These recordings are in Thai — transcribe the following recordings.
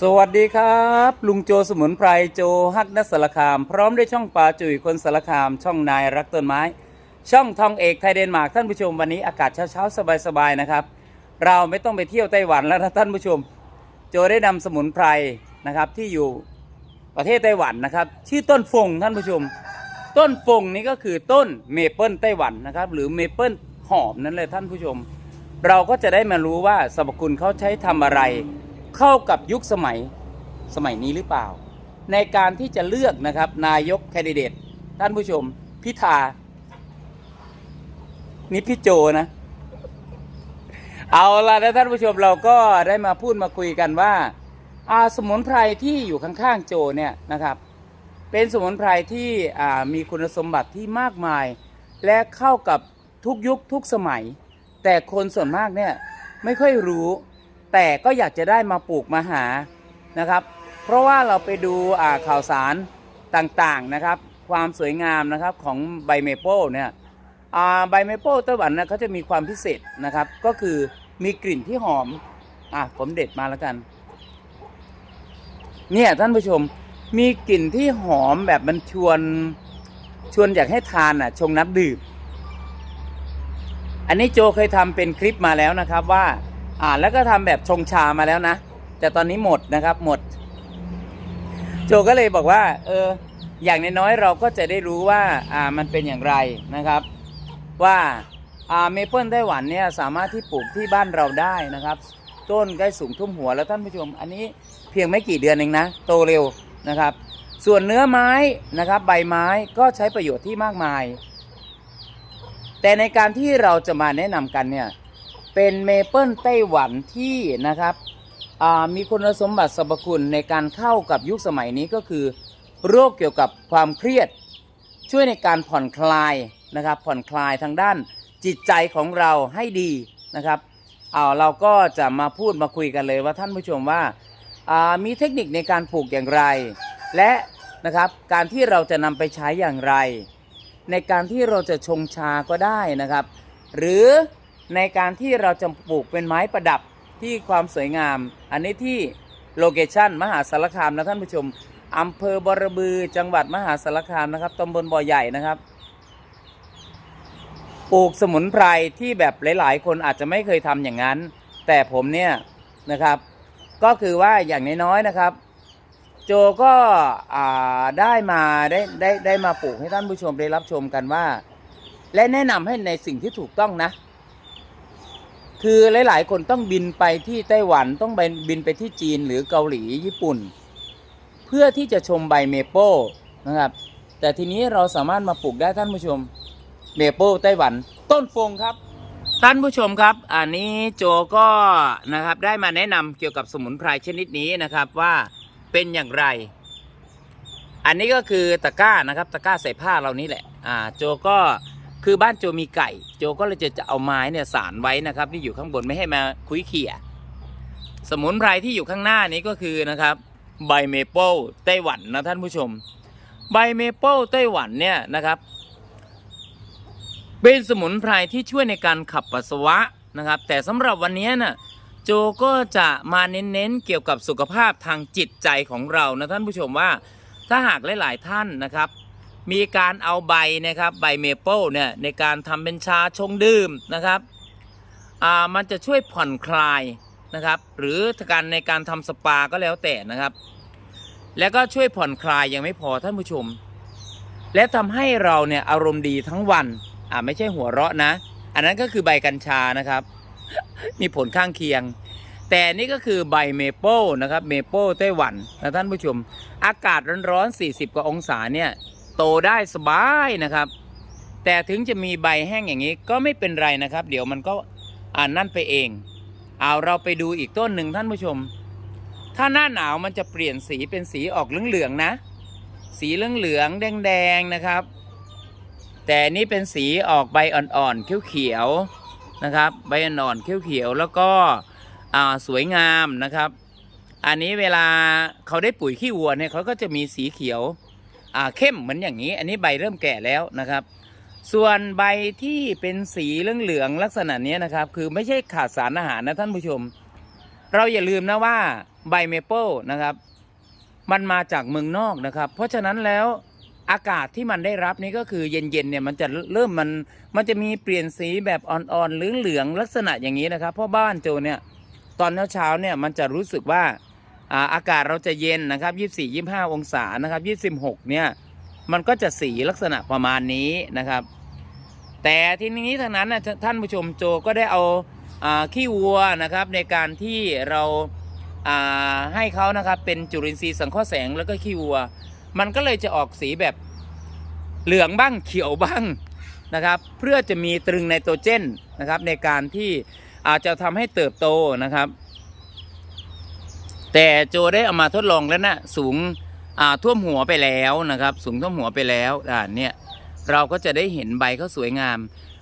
สวัสดีครับ ลุงโจสมุนไพรโจฮักนักสารคาม พร้อมด้วยช่องปลาจุ๋ยคนสารคาม ช่องนายรักต้นไม้ ช่องทองเอกไทยเดนมาร์กท่านผู้ชมวันนี้อากาศเช้าๆ สบายๆนะครับ เราไม่ต้องไปเที่ยวไต้หวันแล้วนะท่านผู้ชม โจได้นำสมุนไพรนะครับที่อยู่ประเทศไต้หวันนะครับ ชื่อต้นฟงท่านผู้ชม ต้นฟงนี้ก็คือต้นเมเปิลไต้หวันนะครับ หรือเมเปิลหอมนั่นเลยท่านผู้ชม เราก็จะได้มารู้ว่าสรรพคุณเขาใช้ทำอะไร เข้ากับยุคสมัยสมัยนี้หรือเปล่า ในการที่จะเลือกนะครับนายกแคนดิเดตท่านผู้ชมพิธานี่พี่โจนะ เอาละนะท่านผู้ชมเราก็ได้มาพูดมาคุยกันว่าอาสมุนไพรที่อยู่ข้างๆโจเนี่ยนะครับ เป็นสมุนไพรที่มีคุณสมบัติที่มากมาย และเข้ากับทุกยุคทุกสมัย แต่คนส่วนมากเนี่ยไม่ค่อยรู้ แต่ก็อยากจะได้มาปลูกมาหานะครับ เพราะว่าเราไปดูข่าวสารต่างๆนะครับ ความสวยงามนะครับของใบเมเปิลเนี่ยใบเมเปิลไต้หวันนะเขาจะมีความพิเศษนะครับ ก็คือมีกลิ่นที่หอมอะผมเด็ดมาแล้วกัน เนี่ยท่านผู้ชมมีกลิ่นที่หอมแบบมันชวนชวนอยากให้ทานอะ ชงน้ำดื่ม อันนี้โจเคยทำเป็นคลิปมาแล้วนะครับว่า อ่าแล้วก็ทำแบบชงชามาแล้วนะ แต่ตอนนี้หมดนะครับหมด โจก็เลยบอกว่า เออ อย่างน้อยๆเราก็จะได้รู้ว่าอ่ามันเป็นอย่างไรนะครับ ว่าอ่าเมเปิลไต้หวันเนี่ยสามารถที่ปลูกที่บ้านเราได้นะครับ ต้นใกล้สูงทุ่มหัวแล้วท่านผู้ชม อันนี้เพียงไม่กี่เดือนเองนะ โตเร็วนะครับ ส่วนเนื้อไม้นะครับ ใบไม้ก็ใช้ประโยชน์ที่มากมาย แต่ในการที่เราจะมาแนะนำกันเนี่ย เป็นเมเปิลไต้หวันที่นะครับมีคุณสมบัติสรรพคุณในการเข้ากับยุคสมัยนี้ก็คือ โรคเกี่ยวกับความเครียด ช่วยในการผ่อนคลายนะครับ ผ่อนคลายทางด้านจิตใจของเราให้ดีนะครับเอาเราก็จะมาพูดมาคุยกันเลยว่าท่านผู้ชมว่าอ่ามีเทคนิคในการปลูกอย่างไร และนะครับการที่เราจะนำไปใช้อย่างไร ในการที่เราจะชงชาก็ได้นะครับ หรือ ในการที่เราจะปลูกเป็นไม้ประดับที่ความสวยงาม อันนี้ที่โลเคชั่นมหาสารคามนะท่านผู้ชมอำเภอบรบือจังหวัดมหาสารคามนะครับตำบลบ่อใหญ่นะครับปลูกสมุนไพรที่แบบหลาย ๆ คนอาจจะไม่เคยทำอย่างนั้น แต่ผมเนี่ยนะครับ ก็คือว่าอย่างน้อยๆนะครับ โจก็ได้มาได้ได้ได้มาปลูกให้ท่านผู้ชมได้รับชมกันว่า และแนะนำให้ในสิ่งที่ถูกต้องนะ คือหลาย ๆ คนต้องบินไปที่ไต้หวันต้องไปบินไปที่จีนหรือเกาหลีญี่ปุ่น เพื่อที่จะชมใบเมเปิลนะครับ แต่ทีนี้เราสามารถมาปลูกได้ท่านผู้ชมเมเปิลไต้หวันต้นฟงครับ ท่านผู้ชมครับ อันนี้โจก็นะครับได้มาแนะนำเกี่ยวกับสมุนไพรชนิดนี้นะครับว่าเป็นอย่างไร อันนี้ก็คือตะกร้านะครับตะกร้าใส่ผ้าเรานี่แหละอ่าโจก็ คือบ้านโจมีไก่ โจก็เลยจะจะเอาไม้เนี่ยสานไว้นะครับที่อยู่ข้างบนไม่ให้มาคุยเขี่ยสมุนไพรที่อยู่ข้างหน้านี้ก็คือนะครับใบเมเปิลไต้หวันนะท่านผู้ชม ใบเมเปิลไต้หวันเนี่ยนะครับ เป็นสมุนไพรที่ช่วยในการขับปัสสาวะนะครับ แต่สำหรับวันนี้น่ะโจก็จะมาเน้นๆเกี่ยวกับสุขภาพทางจิตใจของเรานะท่านผู้ชมว่าถ้าหากหลาย ๆ ท่านนะครับ มีการเอาใบนะครับใบเมเปิลเนี่ยในการทำเป็นชาชงดื่มนะครับอ่ามันจะช่วยผ่อนคลายนะครับ หรือการในการทำสปาก็แล้วแต่นะครับ แล้วก็ช่วยผ่อนคลายยังไม่พอท่านผู้ชม และทำให้เราเนี่ยอารมณ์ดีทั้งวันอ่าไม่ใช่หัวเราะนะ อันนั้นก็คือใบกัญชานะครับ มีผลข้างเคียง แต่นี่ก็คือใบเมเปิลนะครับเมเปิลไต้หวันนะท่านผู้ชม อากาศร้อนๆ40 กว่าองศาเนี่ย โตได้สบายนะครับ แต่ถึงจะมีใบแห้งอย่างนี้ก็ไม่เป็นไรนะครับ เดี๋ยวมันก็อ่านนั่นไปเอง เอาเราไปดูอีกต้นหนึ่งท่านผู้ชม ถ้าหน้าหนาวมันจะเปลี่ยนสีเป็นสีออกเหลืองๆนะ สีเหลืองๆแดงๆนะครับ แต่นี่เป็นสีออกใบอ่อนๆเขียวๆนะครับใบอ่อนๆเขียวๆแล้วก็สวยงามนะครับ อันนี้เวลาเขาได้ปุ๋ยขี้วัวเนี่ยเขาก็จะมีสีเขียว เข้มเหมือนอย่างนี้ อันนี้ใบเริ่มแก่แล้วนะครับ ส่วนใบที่เป็นสีเหลืองๆลักษณะนี้นะครับ คือไม่ใช่ขาดสารอาหารนะท่านผู้ชม เราอย่าลืมนะว่าใบเมเปิลนะครับ มันมาจากเมืองนอกนะครับ เพราะฉะนั้นแล้วอากาศที่มันได้รับนี่ก็คือเย็นๆเนี่ยมันจะเริ่มมันมันจะมีเปลี่ยนสีแบบอ่อนๆเหลืองๆลักษณะอย่างนี้นะครับ เพราะบ้านโจเนี่ยตอนเช้าๆเนี่ยมันจะรู้สึกว่า อากาศเราจะเย็นนะครับ 24 25 องศานะครับ 26 เนี่ย มันก็จะสีลักษณะประมาณนี้นะครับ แต่ทีนี้ทางนั้นนะท่านผู้ชมโจก็ได้เอาขี้วัวนะครับในการที่เราาให้เขานะครับเป็นจุลินทรีย์สังเคราะห์แสงแล้วก็ขี้วัว มันก็เลยจะออกสีแบบเหลืองบ้างเขียวบ้างนะครับ เพื่อจะมีตรึงไนโตรเจนนะครับในการที่อาจจะทำให้เติบโตนะครับ แต่โจได้เอามาทดลองแล้วนะสูงอ่าท่วมหัวไปแล้วนะครับ สูงท่วมหัวไปแล้วอ่าเนี่ยเราก็จะได้เห็นใบเขาสวยงาม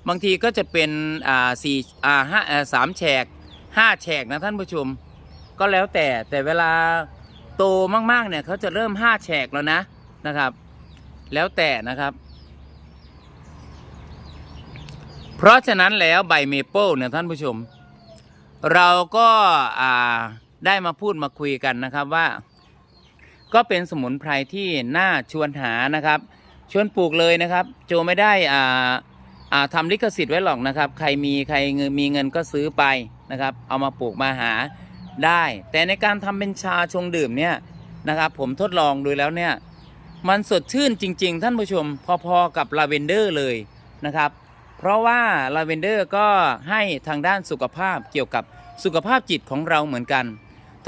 บางทีก็จะเป็นอ่าสี่อ่าห้าอ่าสามแฉกห้าแฉกนะท่านผู้ชม ก็แล้วแต่แต่เวลาโตมากๆเนี่ยเขาจะเริ่มห้าแฉกแล้วนะนะครับ แล้วแต่นะครับ เพราะฉะนั้นแล้วใบเมเปิลเนี่ยท่านผู้ชม เราก็อ่า ได้มาพูดมาคุยกันนะครับว่า ก็เป็นสมุนไพรที่น่าชวนหานะครับ ชวนปลูกเลยนะครับ โจไม่ได้อ่าอ่าทำลิขสิทธิ์ไว้หรอกนะครับ ใครมีใครมีเงินก็ซื้อไปนะครับ เอามาปลูกมาหาได้ แต่ในการทำเป็นชาชงดื่มเนี่ยนะครับ ผมทดลองดูแล้วเนี่ย มันสดชื่นจริง ๆ ท่านผู้ชมพอๆกับลาเวนเดอร์เลยนะครับ เพราะว่าลาเวนเดอร์ก็ให้ทางด้านสุขภาพเกี่ยวกับสุขภาพจิตของเราเหมือนกัน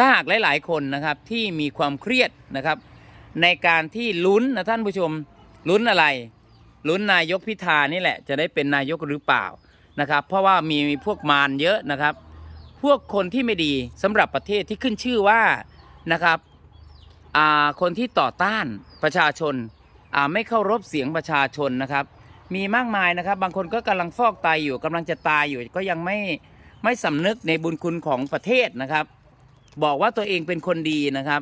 ถ้าหากหลาย ๆ คนนะครับที่มีความเครียดนะครับ ในการที่ลุ้นนะท่านผู้ชมลุ้นอะไร ลุ้นนายกพิธานี่แหละ จะได้เป็นนายกหรือเปล่านะครับ เพราะว่ามีพวกมารเยอะนะครับ พวกคนที่ไม่ดีสำหรับประเทศที่ขึ้นชื่อว่านะครับคนที่ต่อต้านประชาชนาไม่เคารพเสียงประชาชนนะครับ มีมากมายนะครับ บางคนก็กำลังฟอกไตอยู่กำลังจะตายอยู่ก็ยังไม่ไม่สำนึกในบุญคุณของประเทศนะครับ บอกว่าตัวเองเป็นคนดีนะครับ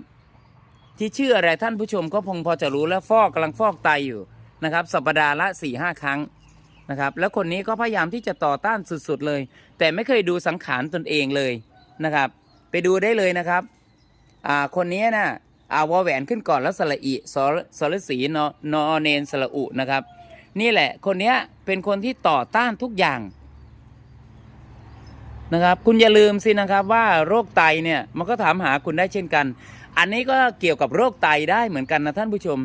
ที่ชื่ออะไรท่านผู้ชมก็คงพอจะรู้แล้วฟอกกำลังฟอกไตอยู่นะครับ สัปดาห์ละ4ี่ห้าครั้งนะครับ แล้วคนนี้ก็พยายามที่จะต่อต้านสุดๆเลย แต่ไม่เคยดูสังขารตนเองเลยนะครับ ไปดูได้เลยนะครับอ่าคนนี้นะอ่าวอแหวนขึ้นก่อนแล้วสระอิสรสรสีนอนอเนนสระอุนะครับ นี่แหละคนนี้เป็นคนที่ต่อต้านทุกอย่าง นะครับ คุณอย่าลืมสินะครับว่าโรคไตเนี่ยมันก็ถามหาคุณได้เช่นกัน อันนี้ก็เกี่ยวกับโรคไตได้เหมือนกันนะท่านผู้ชม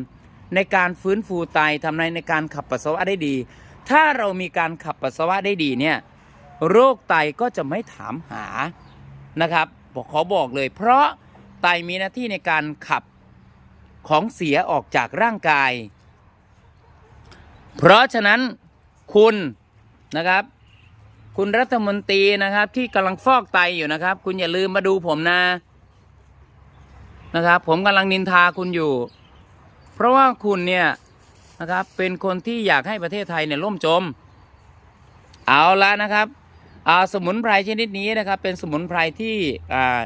ในการฟื้นฟูไตทำในในการขับปัสสาวะได้ดี ถ้าเรามีการขับปัสสาวะได้ดีเนี่ยโรคไตก็จะไม่ถามหานะครับบอกขอบอกเลย เพราะไตมีหน้าที่ในการขับของเสียออกจากร่างกาย เพราะฉะนั้นคุณนะครับ คุณรัฐมนตรีนะครับ ที่กำลังฟอกไตอยู่นะครับ คุณอย่าลืมมาดูผมนะ นะครับ ผมกำลังนินทาคุณอยู่ เพราะว่าคุณเนี่ยนะครับ เป็นคนที่อยากให้ประเทศไทยเนี่ยล่มจม เอาละนะครับอ่าสมุนไพรชนิดนี้นะครับ เป็นสมุนไพรที่อ่า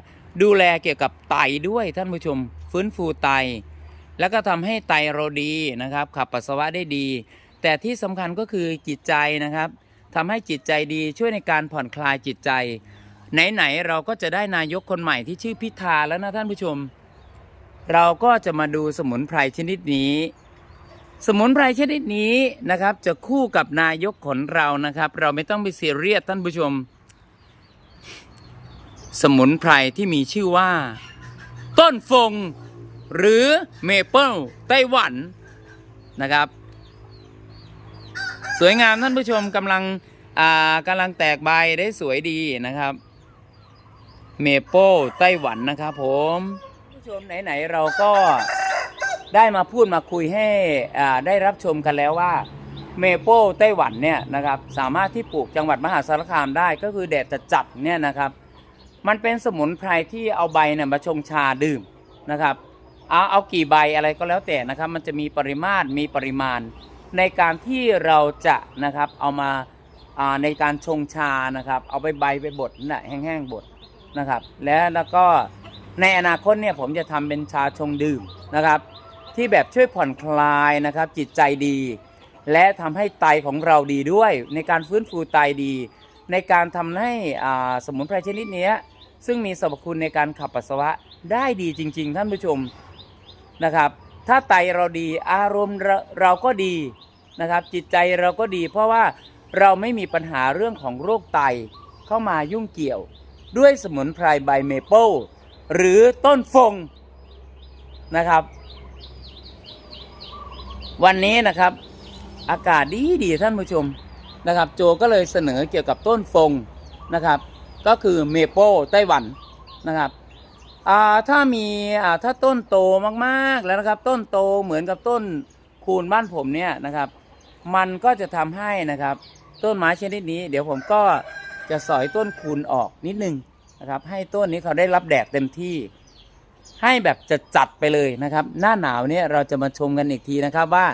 ดูแลเกี่ยวกับไตด้วยท่านผู้ชม ฟื้นฟูไต แล้วก็ทำให้ไตเราดีนะครับ ขับปัสสาวะได้ดี แต่ที่สำคัญก็คือจิตใจนะครับ ทำให้จิตใจดีช่วยในการผ่อนคลายจิตใจ ไหนๆเราก็จะได้นายกคนใหม่ที่ชื่อพิธาแล้วนะท่านผู้ชม เราก็จะมาดูสมุนไพรชนิดนี้ สมุนไพรชนิดนี้นะครับ จะคู่กับนายกของเรานะครับ เราไม่ต้องไปเสียเรียสท่านผู้ชม สมุนไพรที่มีชื่อว่า ต้นฟง หรือเมเปิลไต้หวันนะครับ สวยงามท่านผู้ชมกำลังอ่ากำลังแตกใบได้สวยดีนะครับ เมเปิลไต้หวันนะครับผมผู้ชมไหนๆเราก็ได้มาพูดมาคุยให้อ่าได้รับชมกันแล้วว่าเมเปิลไต้หวันเนี่ยนะครับสามารถที่ปลูกจังหวัดมหาสารคามได้ก็คือแดดจะจัดเนี่ยนะครับ มันเป็นสมุนไพรที่เอาใบเนี่ยมาชงชาดื่มนะครับเอาเอากี่ใบอะไรก็แล้วแต่นะครับ มันจะมีปริมาตรมีปริมาณ ในการที่เราจะนะครับเอามาในการชงชานะครับ เอาไปใบไปบดน่ะแห้งๆบดนะครับ และแล้วก็ในอนาคตเนี่ยผมจะทำเป็นชาชงดื่มนะครับ ที่แบบช่วยผ่อนคลายนะครับ จิตใจดี และทำให้ไตของเราดีด้วย ในการฟื้นฟูไตดี ในการทำให้สมุนไพรชนิดนี้ซึ่งมีสรรพคุณในการขับปัสสาวะได้ดีจริง ๆ ท่านผู้ชมนะครับ ถ้าไตเราดีอารมณ์เราเราก็ดีนะครับ จิตใจเราก็ดี เพราะว่าเราไม่มีปัญหาเรื่องของโรคไตเข้ามายุ่งเกี่ยว ด้วยสมุนไพรใบเมเปิลหรือต้นฟงนะครับ วันนี้นะครับ อากาศดีดีท่านผู้ชมนะครับ โจก็เลยเสนอเกี่ยวกับต้นฟงนะครับ ก็คือเมเปิลไต้หวันนะครับ อ่าถ้ามีอ่าถ้าต้นโตมากๆแล้วนะครับ ต้นโตเหมือนกับต้นคูณบ้านผมเนี่ยนะครับ มันก็จะทำให้นะครับ ต้นไม้ชนิดนี้ เดี๋ยวผมก็จะสอยต้นคูณออกนิดนึงนะครับ ให้ต้นนี้เขาได้รับแดดเต็มที่ ให้แบบจะจัดไปเลยนะครับ หน้าหนาวเนี่ยเราจะมาชมกันอีกทีนะครับว่า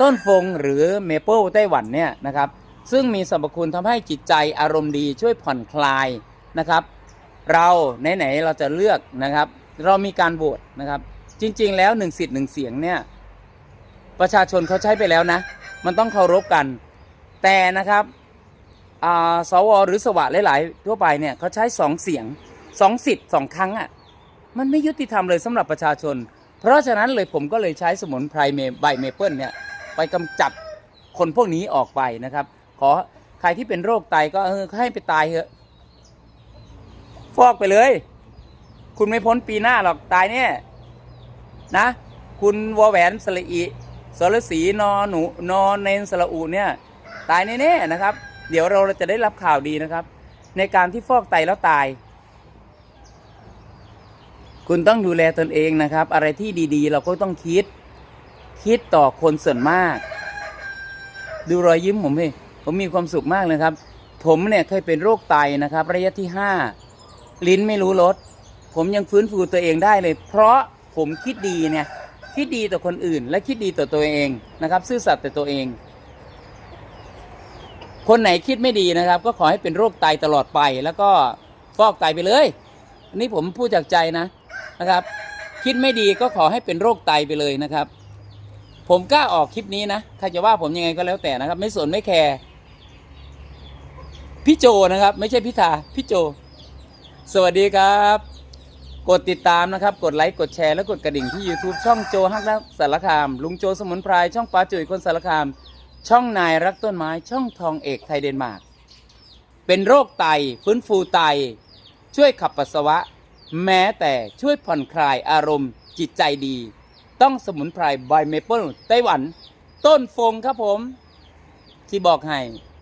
ต้นฟงหรือเมเปิลไต้หวันเนี่ยนะครับ ซึ่งมีสรรพคุณทำให้จิตใจอารมณ์ดีช่วยผ่อนคลายนะครับ เราไหนๆเราจะเลือกนะครับ เรามีการโหวตนะครับ จริง ๆ แล้วหนึ่งสิทธิ์หนึ่งเสียงเนี่ยประชาชนเขาใช้ไปแล้วนะ มันต้องเคารพกัน แต่นะครับสวหรือสวะหลาย ๆ ทั่วไปเนี่ยเขาใช้สองเสียงสองสิทธิ์สองครั้งอะ่ะมันไม่ยุติธรรมเลยสำหรับประชาชน เพราะฉะนั้นเลยผมก็เลยใช้สมุนไพรเมใบเมเปิลเนี่ยไปกำจัดคนพวกนี้ออกไปนะครับ ขอใครที่เป็นโรคไตก็ให้ไปตายเถอะ ฟอกไปเลย คุณไม่พ้นปีหน้าหรอกตายเนี่ยนะ คุณวอแหวนสระอีสรสีนอหนูนอเนนสระอูเนี่ย ตายแน่ๆนะครับ เดี๋ยวเราจะได้รับข่าวดีนะครับ ในการที่ฟอกไตแล้วตาย คุณต้องดูแลตนเองนะครับ อะไรที่ดีๆ เราก็ต้องคิด คิดต่อคนส่วนมาก ดูรอยยิ้มผมเองผมมีความสุขมากเลยครับ ผมเนี่ยเคยเป็นโรคไตนะครับ ระยะที่ห้า ลิ้นไม่รู้รสผมยังฟื้นฟูตัวเองได้เลย เพราะผมคิดดีเนี่ยคิดดีต่อคนอื่น และคิดดีต่อตัวเองนะครับ ซื่อสัตย์ต่อตัวเอง คนไหนคิดไม่ดีนะครับ ก็ขอให้เป็นโรคไตตลอดไปแล้วก็ฟอกไตไปเลยอันนี้ผมพูดจากใจนะนะครับ คิดไม่ดีก็ขอให้เป็นโรคไตไปเลยนะครับ ผมกล้าออกคลิปนี้นะใครจะว่าผมยังไงก็แล้วแต่นะครับ ไม่สนไม่แคร์พี่โจนะครับ ไม่ใช่พิธาพี่โจ สวัสดีครับ กดติดตามนะครับ กดไลค์ กดแชร์ และกดกระดิ่งที่ YouTube ช่องโจฮักนักสารคาม ลุงโจสมุนไพร ช่องป้าจุ๋ยคนสารคาม ช่องนายรักต้นไม้ ช่องทองเอกไทยเดนมาร์ก เป็นโรคไต ฟื้นฟูไต ช่วยขับปัสสาวะ แม้แต่ช่วยผ่อนคลายอารมณ์จิตใจดี ต้องสมุนไพรบอยเมเปิลไต้หวัน ต้นฟงครับผม ที่บอกให้